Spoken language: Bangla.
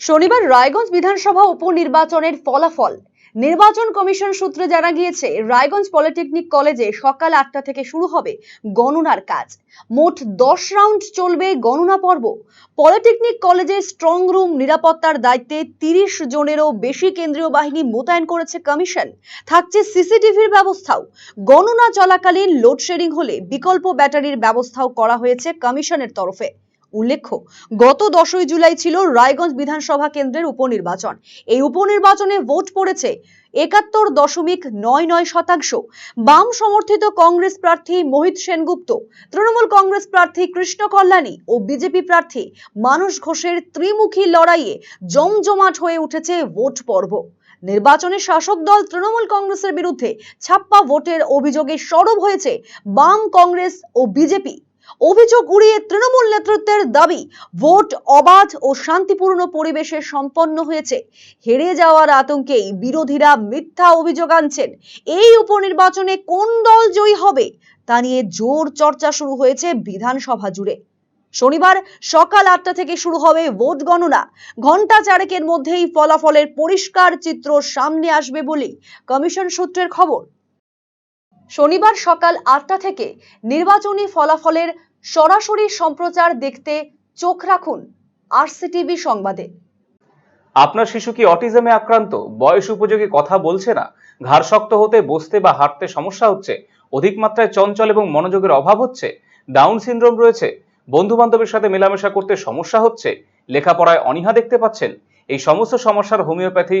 শনিবার রায়গঞ্জ বিধানসভা উপনির্বাচনের ফলাফল। নির্বাচন কমিশন সূত্রে জানা গিয়েছে, রায়গঞ্জ পলিটেকনিক কলেজে সকাল আটটা থেকে শুরু হবে গণনার কাজ। মোট দশ রাউন্ড চলবে গণনা পর্ব। পলিটেকনিক কলেজে স্ট্রং রুম নিরাপত্তার দায়িত্বে তিরিশ জনেরও বেশি কেন্দ্রীয় বাহিনী মোতায়েন করেছে কমিশন। থাকছে সিসিটিভির ব্যবস্থাও। গণনা চলাকালীন লোডশেডিং হলে বিকল্প ব্যাটারির ব্যবস্থাও করা হয়েছে কমিশনের তরফে। উল্লেখ্য, গত দশই জুলাই ছিল রায়গঞ্জ বিধানসভা কেন্দ্রের উপনির্বাচন। এই উপনির্বাচনে ভোট পড়েছে একাত্তর দশমিক নয় নয় শতাংশ। বাম সমর্থিত কংগ্রেস প্রার্থী মোহিত সেনগুপ্ত, তৃণমূল কংগ্রেস প্রার্থী কৃষ্ণ কল্যাণী ও বিজেপি প্রার্থী মানুষ ঘোষের ত্রিমুখী লড়াইয়ে জমজমাট হয়ে উঠেছে ভোট পর্ব। নির্বাচনে শাসক দল তৃণমূল কংগ্রেসের বিরুদ্ধে ছাপ্পা ভোটের অভিযোগে সরব হয়েছে বাম কংগ্রেস ও বিজেপি। অভিযোগ উড়িয়ে তৃণমূল নেতৃত্বের দাবি, ভোট অবাধ ও শান্তিপূর্ণ পরিবেশে সম্পন্ন হয়েছে। হেরে যাওয়ার আতঙ্কেই বিরোধীরা মিথ্যা অভিযোগ আনছেন। এই উপনির্বাচনে কোন দল জয়ী হবে তা নিয়ে জোর চর্চা শুরু হয়েছে বিধানসভা জুড়ে। শনিবার সকাল আটটা থেকে শুরু হবে ভোট গণনা। ঘণ্টা চারেকের মধ্যেই ফলাফলের পরিষ্কার চিত্র সামনে আসবে বলেই কমিশন সূত্রের খবর। শনিবার সকাল আটটা থেকে নির্বাচনী ফলাফলের সরাসরি সম্প্রচার দেখতে চোখ রাখুন আরসিটিভি সংবাদে। আপনার শিশু কি অটিজমে আক্রান্ত? বয়স উপযোগী কথা বলছে না? ঘাড় শক্ত হতে, বসতে বা হাঁটতে সমস্যা হচ্ছে? অধিক মাত্রায় চঞ্চল এবং মনোযোগের অভাব হচ্ছে? ডাউন সিনড্রোম রয়েছে? বন্ধু বান্ধবের সাথে মেলামেশা করতে সমস্যা হচ্ছে? লেখাপড়ায় অনীহা দেখতে পাচ্ছেন? এই সমস্ত সমস্যার homeopathy